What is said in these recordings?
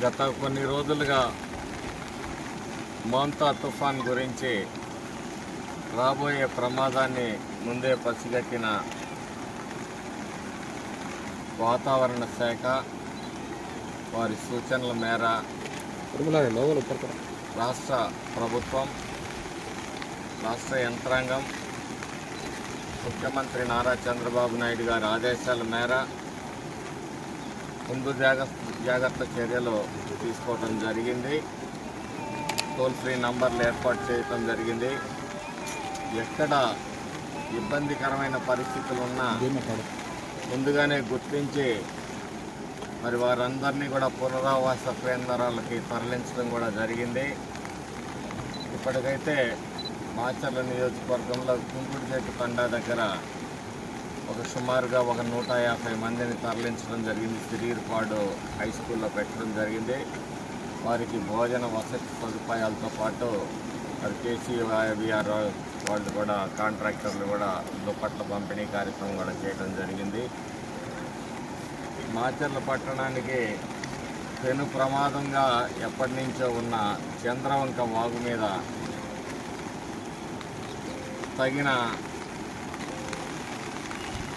గత కొన్ని రోజులుగా మోంతా తుఫాన్ గురించి రాబోయే ప్రమాదాన్ని ముందే పసిగట్టిన వాతావరణ శాఖ వారి సూచనల మేర రాష్ట్ర ప్రభుత్వం రాష్ట్ర యంత్రాంగం ముఖ్యమంత్రి నారా చంద్రబాబు నాయుడు గారి ఆదేశాల మేర ముందు జాగ్రత్త జాగ్రత్త చర్యలు తీసుకోవడం జరిగింది. టోల్ ఫ్రీ నంబర్లు ఏర్పాటు చేయటం జరిగింది. ఎక్కడ ఇబ్బందికరమైన పరిస్థితులు ఉన్నా ముందుగానే గుర్తించి మరి వారందరినీ కూడా పునరావాస కేంద్రాలకి తరలించడం కూడా జరిగింది. ఇప్పటికైతే మాచర్ల నియోజకవర్గంలో కుంకుడు చెట్టు దగ్గర ఒక సుమారుగా ఒక నూట యాభై మందిని తరలించడం జరిగింది. సిరీర్పాడు హై స్కూల్లో పెట్టడం జరిగింది. వారికి భోజన వసతి సదుపాయాలతో పాటు మరి కేసీఆర్ వాళ్ళు కూడా కాంట్రాక్టర్లు కూడా దుప్పట్ల పంపిణీ కార్యక్రమం కూడా చేయడం జరిగింది. మాచర్ల పట్టణానికి పెను ప్రమాదంగా ఎప్పటి నుంచో ఉన్న చంద్రవంక వాగు మీద తగిన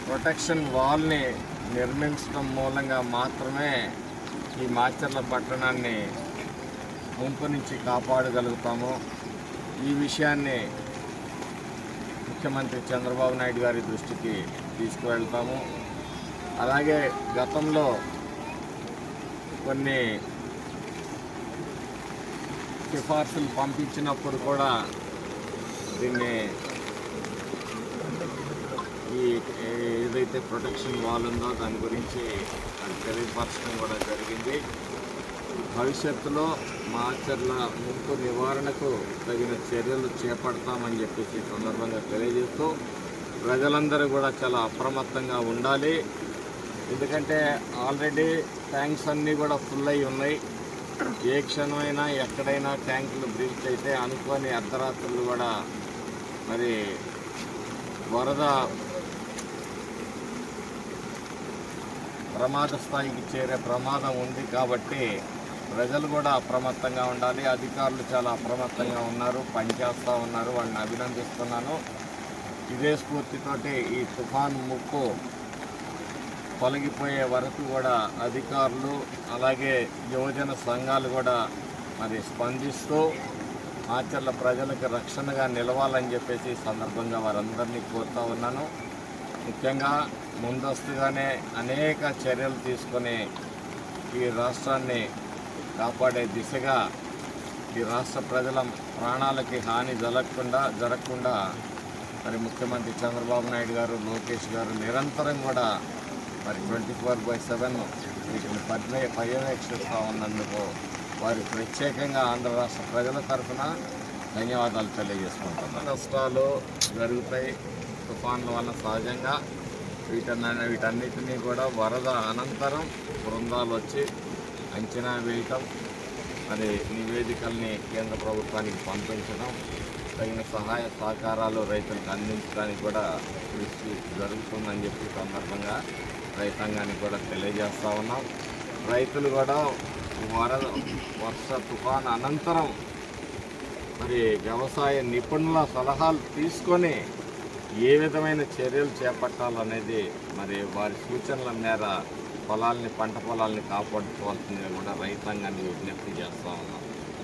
ప్రొటెక్షన్ వాల్ని నిర్మించడం మూలంగా మాత్రమే ఈ మాచర్ల పట్టణాన్ని ముంపు నుంచి కాపాడగలుగుతాము. ఈ విషయాన్ని ముఖ్యమంత్రి చంద్రబాబు నాయుడు గారి దృష్టికి తీసుకువెళ్తాము. అలాగే గతంలో కొన్ని సిఫార్సులు పంపించినప్పుడు కూడా దీన్ని ఈ ఏదైతే ప్రొటెక్షన్ వాల్ ఉందో దాని గురించి అది తెలియపరచడం కూడా జరిగింది. భవిష్యత్తులో మాచర్ల ముప్పు నివారణకు తగిన చర్యలు చేపడతామని చెప్పేసి సందర్భంగా తెలియజేస్తూ ప్రజలందరూ కూడా చాలా అప్రమత్తంగా ఉండాలి. ఎందుకంటే ఆల్రెడీ ట్యాంక్స్ అన్నీ కూడా ఫుల్ అయి ఉన్నాయి. ఏ క్షణమైనా ఎక్కడైనా ట్యాంకులు బ్రీచ్ అయితే అనుకోని అర్ధరాత్రులు కూడా మరి వరద ప్రమాద స్థాయికి చేరే ప్రమాదం ఉంది కాబట్టి ప్రజలు కూడా అప్రమత్తంగా ఉండాలి. అధికారులు చాలా అప్రమత్తంగా ఉన్నారు. పనిచేస్తూ ఉన్నారు. వాళ్ళని అభినందిస్తున్నాను. ఇదే స్ఫూర్తితోటి ఈ తుఫాన్ ముక్కు తొలగిపోయే వరకు కూడా అధికారులు అలాగే యువజన సంఘాలు కూడా మరి స్పందిస్తూ ఆచరణ ప్రజలకు రక్షణగా నిలవాలని చెప్పేసి ఈ సందర్భంగా వారందరినీ కోరుతూ ఉన్నాను. ముఖ్యంగా ముందస్తుగానే అనేక చర్యలు తీసుకొని ఈ రాష్ట్రాన్ని కాపాడే దిశగా ఈ రాష్ట్ర ప్రజల ప్రాణాలకి హాని జరగకుండా జరగకుండా మరి ముఖ్యమంత్రి చంద్రబాబు నాయుడు గారు లోకేష్ గారు నిరంతరం కూడా మరి ట్వంటీ ఫోర్ బై సెవెన్ వీటిని పర్య పర్యవేక్షిస్తూ ఉన్నందుకు వారి ప్రత్యేకంగా ఆంధ్ర రాష్ట్ర ప్రజల తరఫున ధన్యవాదాలు తెలియజేసుకుంటున్నాను. నష్టాలు జరుగుతాయి. తుఫాన్ల వల్ల సహజంగా వీటన్న వీటన్నిటినీ కూడా వరద అనంతరం బృందాలు వచ్చి అంచనా వేయటం మరి నివేదికల్ని కేంద్ర ప్రభుత్వానికి పంపించడం తగిన సహాయ సహకారాలు రైతులకు అందించడానికి కూడా కృషి జరుగుతుందని చెప్పి సందర్భంగా రైతాంగానికి కూడా తెలియజేస్తా ఉన్నాం. రైతులు కూడా వరద వర్ష తుఫాన్ అనంతరం మరి వ్యవసాయ నిపుణుల సలహాలు తీసుకొని ఏ విధమైన చర్యలు చేపట్టాలనేది మరి వారి సూచనల మేర పొలాల్ని పంట పొలాల్ని కాపాడుకోవాల్సిందిగా కూడా రైతాంగాన్ని విజ్ఞప్తి చేస్తా